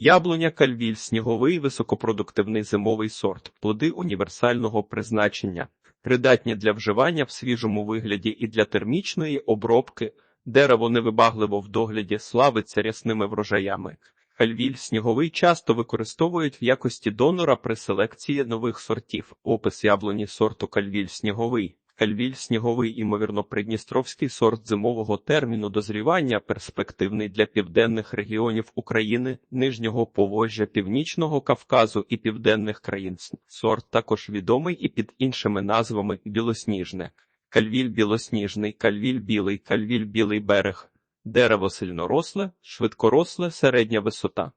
Яблуня кальвіль сніговий високопродуктивний зимовий сорт, плоди універсального призначення, придатні для вживання в свіжому вигляді і для термічної обробки. Дерево невибагливо в догляді славиться рясними врожаями. Кальвіль сніговий часто використовують в якості донора при селекції нових сортів. Опис яблуні сорту кальвіль сніговий. Кальвіль сніговий, імовірно, придністровський сорт зимового терміну дозрівання, перспективний для південних регіонів України, Нижнього Поволжя, Північного Кавказу і південних країн. Сорт також відомий і під іншими назвами білосніжне. Кальвіль білосніжний, кальвіль білий, кальвіль білий берег. Дерево сильноросле, швидкоросле, середня висота.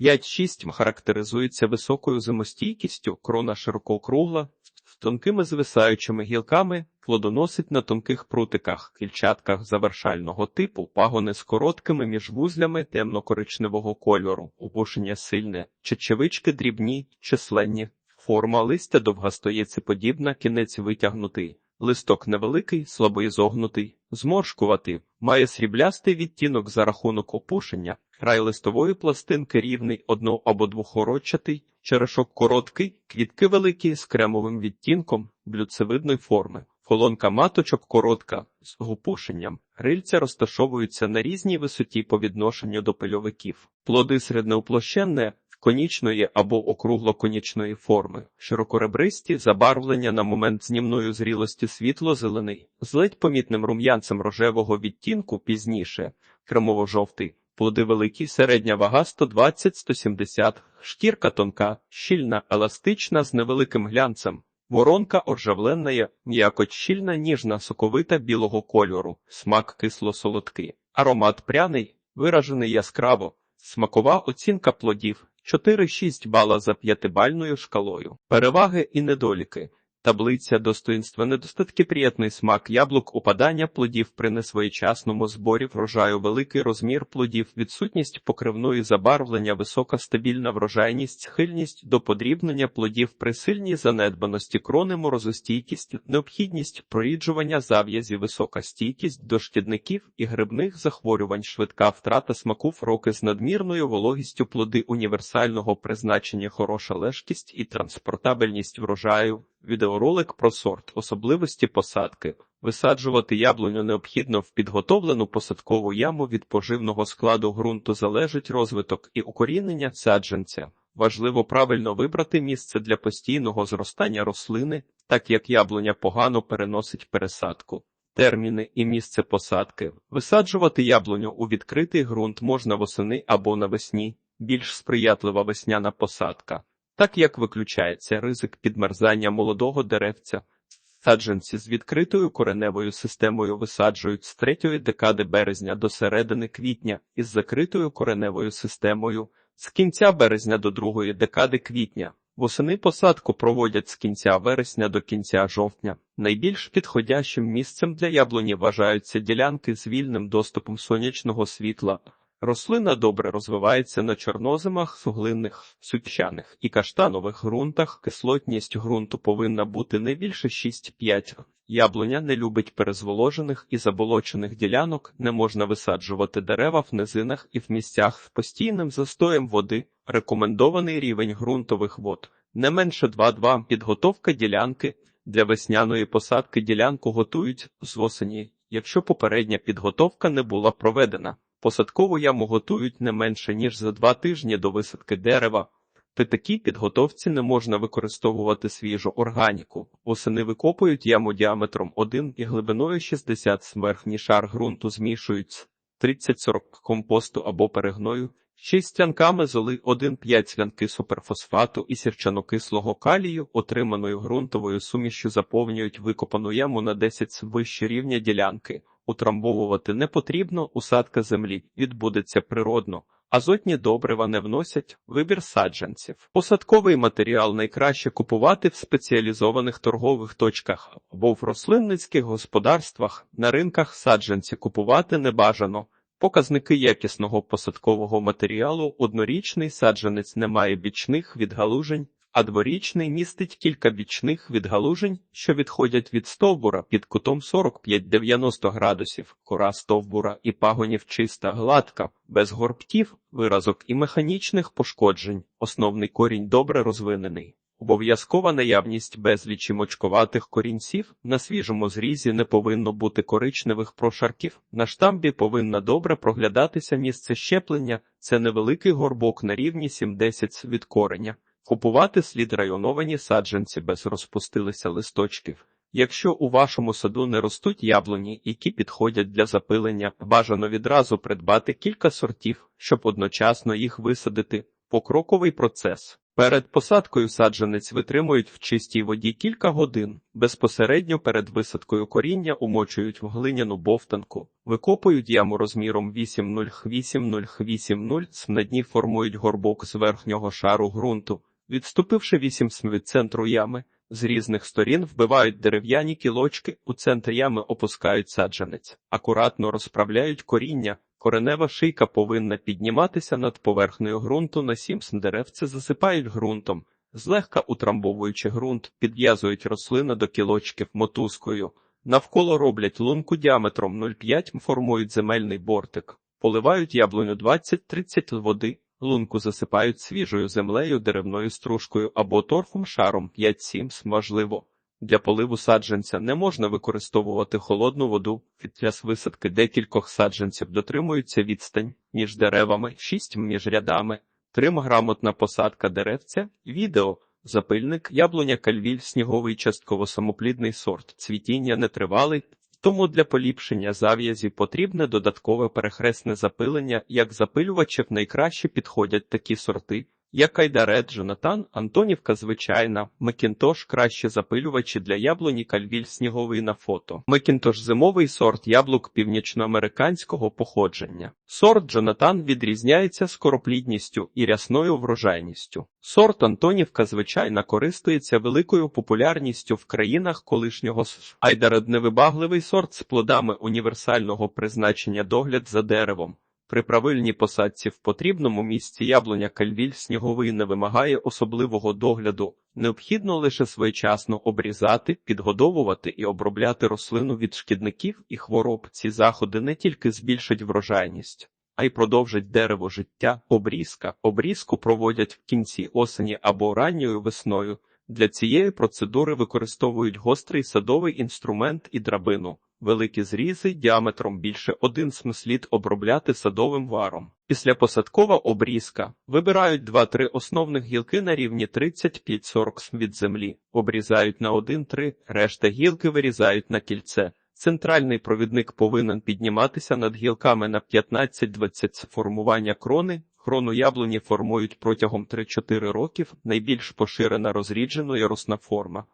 5-6 характеризується високою зимостійкістю, крона широкоокругла, з тонкими звисаючими гілками, плодоносить на тонких прутиках, кільчатках завершального типу, пагони з короткими міжвузлями темно-коричневого кольору, опушення сильне, чечевички дрібні, численні, форма листя довгостоєцеподібна, кінець витягнутий. Листок невеликий, слабоізогнутий, зморшкуватий, має сріблястий відтінок за рахунок опушення, край листової пластинки рівний одно- або двохорочатий, черешок короткий, квітки великі з кремовим відтінком, блюдцевидної форми. Колонка маточок коротка, з опушенням. Рильця розташовуються на різній висоті по відношенню до пильовиків. Плоди середнеуплощенне, конічної або округло-конічної форми, широкоребристі, забарвлення на момент знімної зрілості світло-зелений, з ледь помітним рум'янцем рожевого відтінку пізніше, кремово-жовтий, плоди великі, середня вага 120-170, шкірка тонка, щільна, еластична з невеликим глянцем. Воронка оржавленна, м'якоть щільна, ніжна, соковита білого кольору, смак кисло-солодкий, аромат пряний, виражений яскраво, смакова оцінка плодів 4-6 бала за п'ятибальною шкалою. Переваги і недоліки. Таблиця достоинства недостатки приємний смак яблук, упадання плодів при несвоєчасному зборі врожаю, великий розмір плодів, відсутність покривної забарвлення, висока стабільна врожайність, схильність до подрібнення плодів при сильній занедбаності крони, морозостійкість, необхідність проріджування зав'язі, висока стійкість до шкідників і грибних захворювань, швидка втрата смаку, фроки з надмірною вологістю, плоди універсального призначення, хороша лежкість і транспортабельність врожаю. Відеоролик про сорт, особливості посадки. Висаджувати яблуню необхідно в підготовлену посадкову яму від поживного складу ґрунту залежить розвиток і укорінення саджанця. Важливо правильно вибрати місце для постійного зростання рослини, так як яблуня погано переносить пересадку. Терміни і місце посадки. Висаджувати яблуню у відкритий ґрунт можна восени або навесні, більш сприятлива весняна посадка. Так як виключається ризик підмерзання молодого деревця, саджанці з відкритою кореневою системою висаджують з третьої декади березня до середини квітня із закритою кореневою системою з кінця березня до другої декади квітня. Восени посадку проводять з кінця вересня до кінця жовтня. Найбільш підходящим місцем для яблуні вважаються ділянки з вільним доступом сонячного світла. Рослина добре розвивається на чорноземах, суглинних, сучаних і каштанових ґрунтах. Кислотність ґрунту повинна бути не більше 6-5. Яблуня не любить перезволожених і заболочених ділянок, не можна висаджувати дерева в низинах і в місцях з постійним застоєм води. Рекомендований рівень ґрунтових вод не менше 2-2. Підготовка ділянки для весняної посадки ділянку готують з осені, якщо попередня підготовка не була проведена. Посадкову яму готують не менше, ніж за два тижні до висадки дерева. При такій підготовці не можна використовувати свіжу органіку. Восени викопують яму діаметром 1 і глибиною 60 см. верхній шар ґрунту змішують 30-40 компосту або перегною, 6 тянками золи 1-5 слянки суперфосфату і сірчанокислого калію, отриманою ґрунтовою сумішю заповнюють викопану яму на 10 см вище рівня ділянки. Утрамбовувати не потрібно, усадка землі відбудеться природно. Азотні добрива не вносять вибір саджанців. Посадковий матеріал найкраще купувати в спеціалізованих торгових точках або в рослинницьких господарствах. На ринках саджанці купувати не бажано. Показники якісного посадкового матеріалу однорічний саджанець не має бічних відгалужень, а дворічний містить кілька бічних відгалужень, що відходять від стовбура під кутом 45-90 градусів. Кора стовбура і пагонів чиста, гладка, без горбків, виразок і механічних пошкоджень. Основний корінь добре розвинений. Обов'язкова наявність безлічі мочковатих корінців, на свіжому зрізі не повинно бути коричневих прошарків, на штамбі повинна добре проглядатися місце щеплення, це невеликий горбок на рівні 70 від кореня. Купувати слід районовані саджанці без розпустилися листочків. Якщо у вашому саду не ростуть яблуні, які підходять для запилення, бажано відразу придбати кілька сортів, щоб одночасно їх висадити. Покроковий процес. Перед посадкою саджанець витримують в чистій воді кілька годин. Безпосередньо перед висадкою коріння умочують в глиняну бовтанку, викопують яму розміром 8,0-8,0-8,0, на дні формують горбок з верхнього шару ґрунту. Відступивши 8 см від центру ями, з різних сторін вбивають дерев'яні кілочки, у центр ями опускають саджанець, акуратно розправляють коріння. Коренева шийка повинна підніматися над поверхнею ґрунту на 7 см деревце засипають ґрунтом, злегка утрамбовуючи ґрунт, підв'язують рослину до кілочків мотузкою. Навколо роблять лунку діаметром 0,5 формують земельний бортик, поливають яблуню 20-30 води, лунку засипають свіжою землею, деревною стружкою або торфом шаром 5-7 важливо. Для поливу саджанця не можна використовувати холодну воду. Під час висадки декількох саджанців дотримується відстань між деревами, 6 між рядами, трим грамотна посадка деревця, відео, запильник, яблуня кальвіль, сніговий частково самоплідний сорт, цвітіння нетривалий, тому для поліпшення зав'язі потрібне додаткове перехресне запилення, як запилювачів найкраще підходять такі сорти, як Айдарет, Джонатан, Антонівка звичайна, Мекінтош кращі запилювачі для яблуні кальвіль сніговий на фото. Мекінтош зимовий сорт яблук північноамериканського походження. Сорт Джонатан відрізняється скороплідністю і рясною врожайністю. Сорт Антонівка звичайна користується великою популярністю в країнах колишнього. Айдарет невибагливий сорт з плодами універсального призначення догляд за деревом. При правильній посадці в потрібному місці яблуня кальвіль сніговий не вимагає особливого догляду, необхідно лише своєчасно обрізати, підгодовувати і обробляти рослину від шкідників і хвороб. Ці заходи не тільки збільшать врожайність, а й продовжать дерево життя, обрізка. Обрізку проводять в кінці осені або ранньою весною. Для цієї процедури використовують гострий садовий інструмент і драбину. Великі зрізи діаметром більше 1 см слід обробляти садовим варом. Після посадкова обрізка вибирають 2-3 основних гілки на рівні 35-40 см від землі, обрізають на 1-3, решта гілки вирізають на кільце. Центральний провідник повинен підніматися над гілками на 15-20 формування крони. Крону яблуні формують протягом 3-4 років, найбільш поширена розріджено ярусна форма.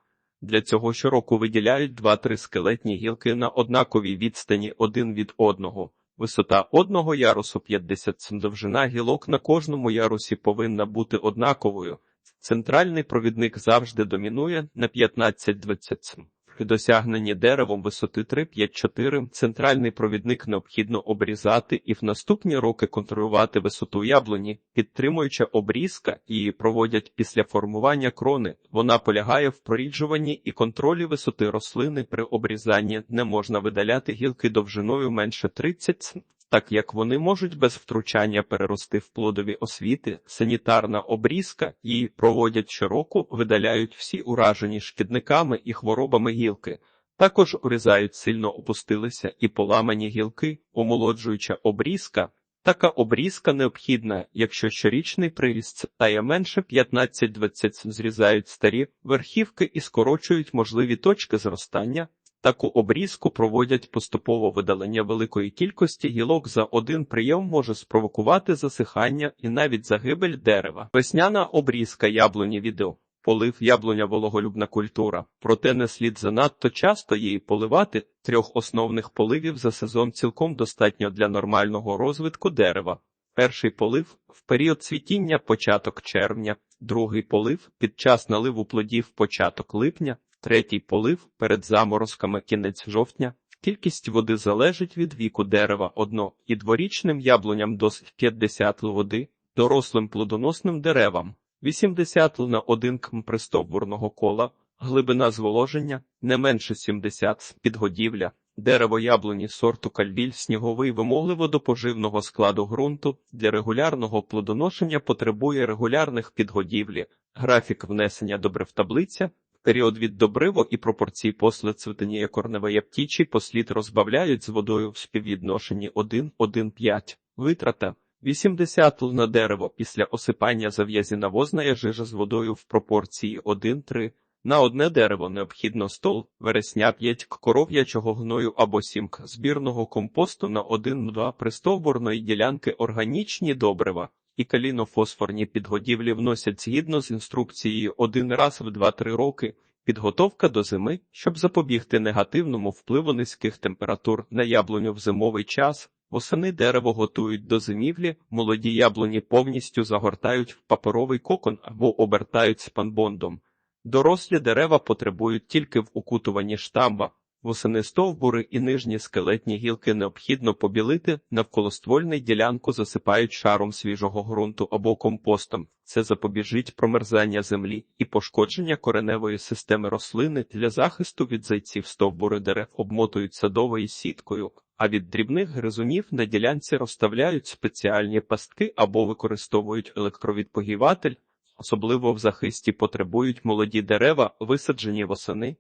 Для цього щороку виділяють 2-3 скелетні гілки на однаковій відстані один від одного. Висота одного ярусу 50 см, довжина гілок на кожному ярусі повинна бути однаковою. Центральний провідник завжди домінує на 15-20 см. При досягненні деревом висоти 3-5-4 центральний провідник необхідно обрізати і в наступні роки контролювати висоту яблуні, підтримуюча обрізка її проводять після формування крони. Вона полягає в проріджуванні і контролі висоти рослини при обрізанні. Не можна видаляти гілки довжиною менше 30 см, так як вони можуть без втручання перерости в плодові освіти, санітарна обрізка її проводять щороку, видаляють всі уражені шкідниками і хворобами гілки. Також урізають сильно опустилися і поламані гілки, омолоджуюча обрізка. Така обрізка необхідна, якщо щорічний приріст стає менше 15-20 зрізають старі верхівки і скорочують можливі точки зростання. Таку обрізку проводять поступово видалення великої кількості гілок за один прийом може спровокувати засихання і навіть загибель дерева. Весняна обрізка яблуні відео. Полив яблуня вологолюбна культура, проте не слід занадто часто її поливати. Трьох основних поливів за сезон цілком достатньо для нормального розвитку дерева. Перший полив в період цвітіння початок червня, другий полив під час наливу плодів початок липня, Третій полив перед заморозками кінець жовтня. Кількість води залежить від віку дерева. Одно і дворічним яблуням досить 50 води, дорослим плодоносним деревам 80 на 1 км пристовбурного кола, глибина зволоження не менше 70 підгодівля, дерево яблуні сорту кальвіль сніговий вимогливо до поживного складу ґрунту, для регулярного плодоношення потребує регулярних підгодівлі, графік внесення добрив таблиця, період від добриво і пропорції послід цвітеніє корневої птічі послід розбавляють з водою в співвідношенні 1-1,5. Витрата 80 л на дерево після осипання зав'язі навозна жижа з водою в пропорції 1-3. На одне дерево необхідно стол, вересня 5 к коров'ячого гною або 7 к збірного компосту на 1-2 пристовбурної ділянки органічні добрива і калінофосфорні підгодівлі вносять згідно з інструкцією один раз в 2-3 роки. Підготовка до зими, щоб запобігти негативному впливу низьких температур на яблуню в зимовий час. Восени дерево готують до зимівлі, молоді яблуні повністю загортають в паперовий кокон або обертають спанбондом. Дорослі дерева потребують тільки в укутуванні штамба. Восени стовбури і нижні скелетні гілки необхідно побілити, навколоствольний ділянку засипають шаром свіжого ґрунту або компостом. Це запобіжить промерзання землі і пошкодження кореневої системи рослини для захисту від зайців стовбури дерев обмотують садовою сіткою, а від дрібних гризунів на ділянці розставляють спеціальні пастки або використовують електровідпогіватель. Особливо в захисті потребують молоді дерева, висаджені восени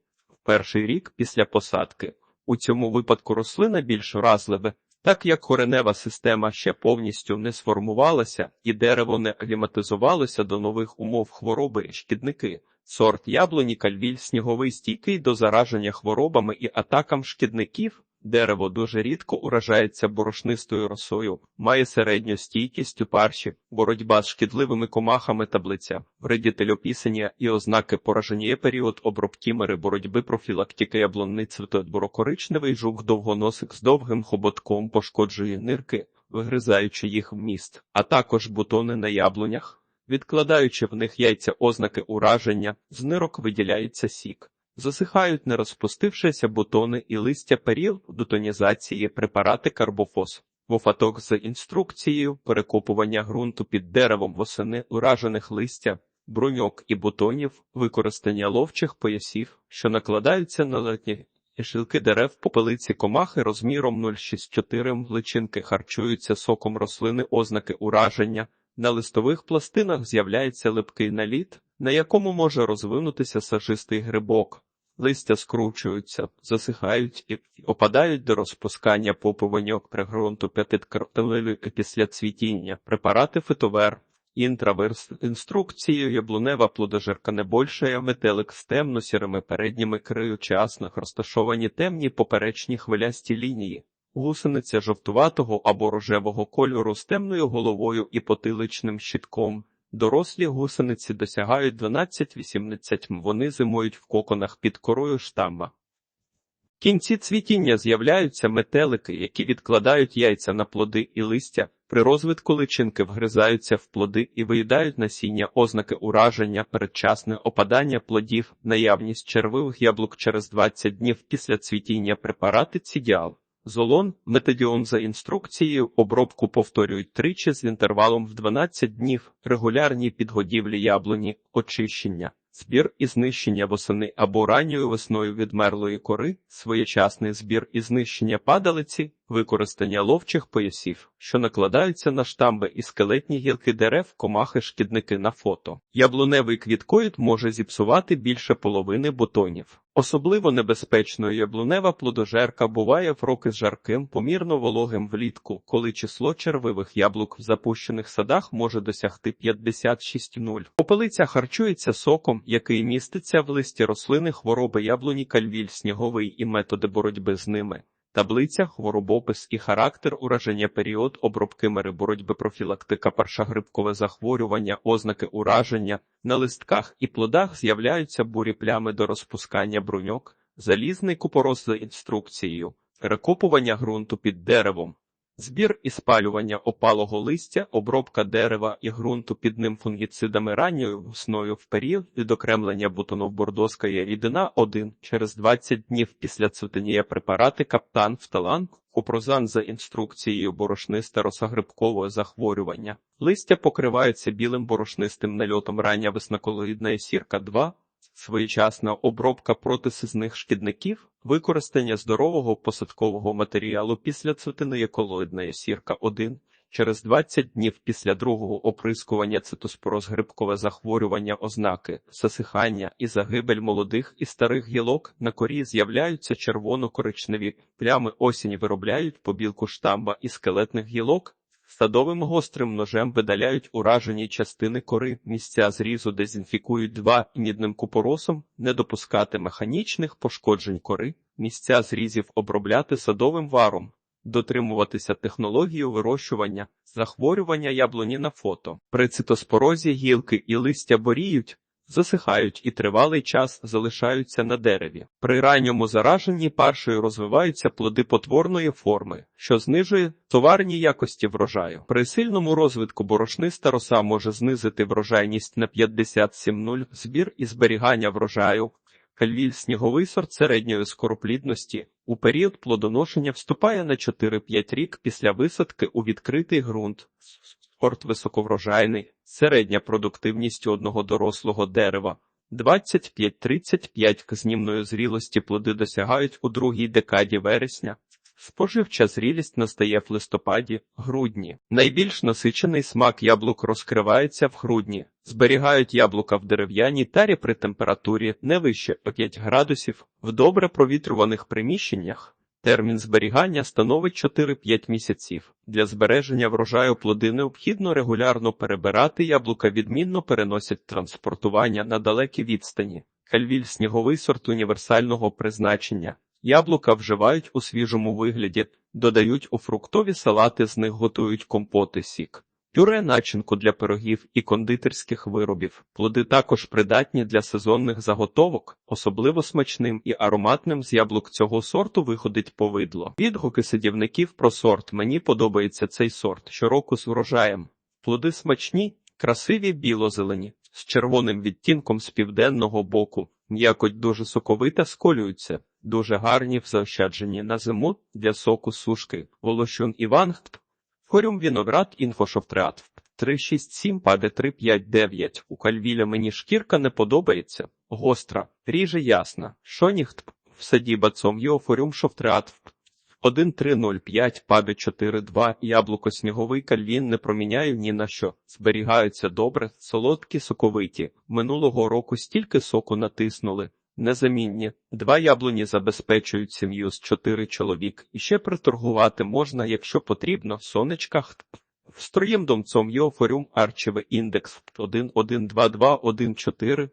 перший рік після посадки. У цьому випадку рослина більш вразливе, так як коренева система ще повністю не сформувалася і дерево не акліматизувалося до нових умов хвороби шкідники. Сорт яблуні кальвіль сніговий стійкий до зараження хворобами і атакам шкідників. Дерево дуже рідко уражається борошнистою росою, має середню стійкість у парші, боротьба з шкідливими комахами таблиця, вредітель опісення і ознаки пораження період обробкімери боротьби профілактики яблунний цвітоотборо-коричневий жук довгоносик з довгим хоботком пошкоджує нирки, вигризаючи їх в міст, а також бутони на яблунях, відкладаючи в них яйця ознаки ураження, з нирок виділяється сік. Засихають не розпустившися бутони і листя періл до тонізації препарати карбофос. Вофаток з інструкцією перекопування ґрунту під деревом восени уражених листя, бруньок і бутонів, використання ловчих поясів, що накладаються на летні шилки дерев попелиці комахи розміром 0,64 личинки харчуються соком рослини ознаки ураження. На листових пластинах з'являється липкий наліт, на якому може розвинутися сажистий грибок. Листя скручуються, засихають і опадають до розпускання попиваньок при ґрунту п'ятикартелеві після цвітіння, препарати фитовер, інтраверс, інструкцією яблунева плодожерка не більше метелик з темно-сірими передніми криючасних, розташовані темні поперечні хвилясті лінії. Гусениця жовтуватого або рожевого кольору з темною головою і потиличним щитком. Дорослі гусениці досягають 12-18. Вони зимують в коконах під корою штамма. В кінці цвітіння з'являються метелики, які відкладають яйця на плоди і листя. При розвитку личинки вгризаються в плоди і виїдають насіння, ознаки ураження, передчасне опадання плодів, наявність червивих яблук через 20 днів після цвітіння препарати цідіал. Золон, метадіон за інструкцією, обробку повторюють тричі з інтервалом в 12 днів, регулярні підгодівлі яблуні, очищення, збір і знищення восени або ранньою весною відмерлої кори, своєчасний збір і знищення падалиці, використання ловчих поясів, що накладаються на штамби і скелетні гілки дерев, комахи, шкідники на фото. Яблуневий квіткоїд може зіпсувати більше половини бутонів. Особливо небезпечною яблунева плодожерка буває в роки з жарким, помірно вологим влітку, коли число червивих яблук в запущених садах може досягти 56,0. Попелиця харчується соком, який міститься в листі рослини хвороби яблуні кальвіль сніговий і методи боротьби з ними. Таблиця, хворобопис і характер ураження період обробки мери боротьби профілактика першогрибкове захворювання, ознаки ураження, на листках і плодах з'являються бурі плями до розпускання бруньок, залізний купороз за інструкцією, перекопування ґрунту під деревом, Збір і спалювання опалого листя, обробка дерева і ґрунту під ним фунгіцидами ранньою весною в період відокремлення бутонов-бордоська є рідина 1 через 20 днів після цвітення препарати каптан, фталан, купрозан за інструкцією борошниста росогрибкового захворювання. Листя покриваються білим борошнистим нальотом рання весноколоїдна сірка 2, своєчасна обробка протисизних шкідників, використання здорового посадкового матеріалу після цвітиної колоїдної сірка 1, Через 20 днів після другого оприскування цитоспороз грибкове захворювання ознаки, засихання і загибель молодих і старих гілок. На корі з'являються червоно-коричневі плями осінь виробляють побілку штамба і скелетних гілок, садовим гострим ножем видаляють уражені частини кори, місця зрізу дезінфікують два. Мідним купоросом, не допускати механічних пошкоджень кори, місця зрізів обробляти садовим варом. Дотримуватися технології вирощування, захворювання яблуні на фото. При цитоспорозі гілки і листя боріють, засихають і тривалий час залишаються на дереві. При ранньому зараженні паршею розвиваються плоди потворної форми, що знижує товарні якості врожаю. При сильному розвитку борошниста роса може знизити врожайність на 57,0 збір і зберігання врожаю. Кальвіль сніговий сорт середньої скороплідності у період плодоношення вступає на 4-5 рік після висадки у відкритий ґрунт. Сорт високоврожайний, середня продуктивність одного дорослого дерева 25-35 к знімної зрілості плоди досягають у другій декаді вересня. Споживча зрілість настає в листопаді, грудні. Найбільш насичений смак яблук розкривається в грудні. Зберігають яблука в дерев'яній тарі при температурі не вище 5 градусів, в добре провітрюваних приміщеннях. Термін зберігання становить 4-5 місяців. Для збереження врожаю плоди необхідно регулярно перебирати яблука, відмінно переносять транспортування на далекі відстані. Кальвіль сніговий сорт універсального призначення. Яблука вживають у свіжому вигляді, додають у фруктові салати, з них готують компоти сік. Пюре начинку для пирогів і кондитерських виробів. Плоди також придатні для сезонних заготовок, особливо смачним і ароматним з яблук цього сорту виходить повидло. Відгуки сидівників про сорт. Мені подобається цей сорт щороку з урожаєм. Плоди смачні, красиві біло-зелені, з червоним відтінком з південного боку, м'якоть дуже соковита, сколюються, дуже гарні в заощадженні на зиму для соку сушки, волощун Івангт, Хорюм Віноград інфошофтреат 367 паде 359. У кальвіля мені шкірка не подобається. Гостра, ріже ясна. Шоніхт в саді бацом його форюм шофтреат 1305 паде 42. Яблуко сніговий кальвін не проміняю ні на що. Зберігаються добре, солодкі, соковиті. Минулого року стільки соку натиснули. Незамінні. Два яблуні забезпечують сім'ю з чотири чоловік. І ще приторгувати можна, якщо потрібно, сонечках. Встроєм домцом Йофорюм Арчеве індекс 112214.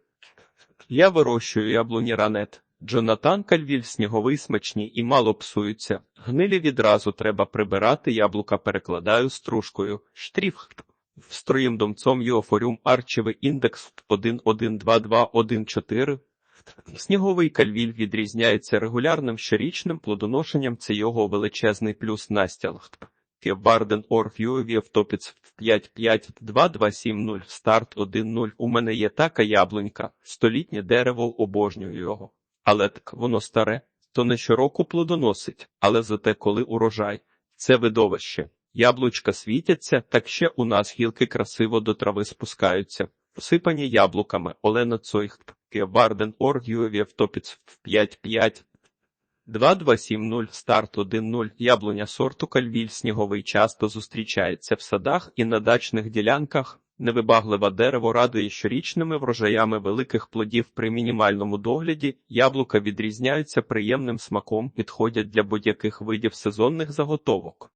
Я вирощую яблуні ранет. Джонатан Кальвіль сніговий смачні і мало псуються. Гнилі відразу треба прибирати, яблука перекладаю стружкою. Штріф. Встроєм домцом Йофорюм Арчеве індекс 112214. Сніговий кальвіль відрізняється регулярним щорічним плодоношенням, це його величезний плюс настяг. Барден автопіц 55270 старт 1.0. У мене є така яблунька, столітнє дерево обожнюю його. Але так воно старе, то не щороку плодоносить, але зате коли урожай. Це видовище. Яблучка світяться, так ще у нас гілки красиво до трави спускаються, посипані яблуками. Олена Цойхт. Варден Оргюєві автопіц 5-5. 2270 старт 1.0 яблуня сорту кальвіль сніговий часто зустрічається в садах і на дачних ділянках. Невибагливе дерево радує щорічними врожаями великих плодів при мінімальному догляді. Яблука відрізняються приємним смаком, підходять для будь-яких видів сезонних заготовок.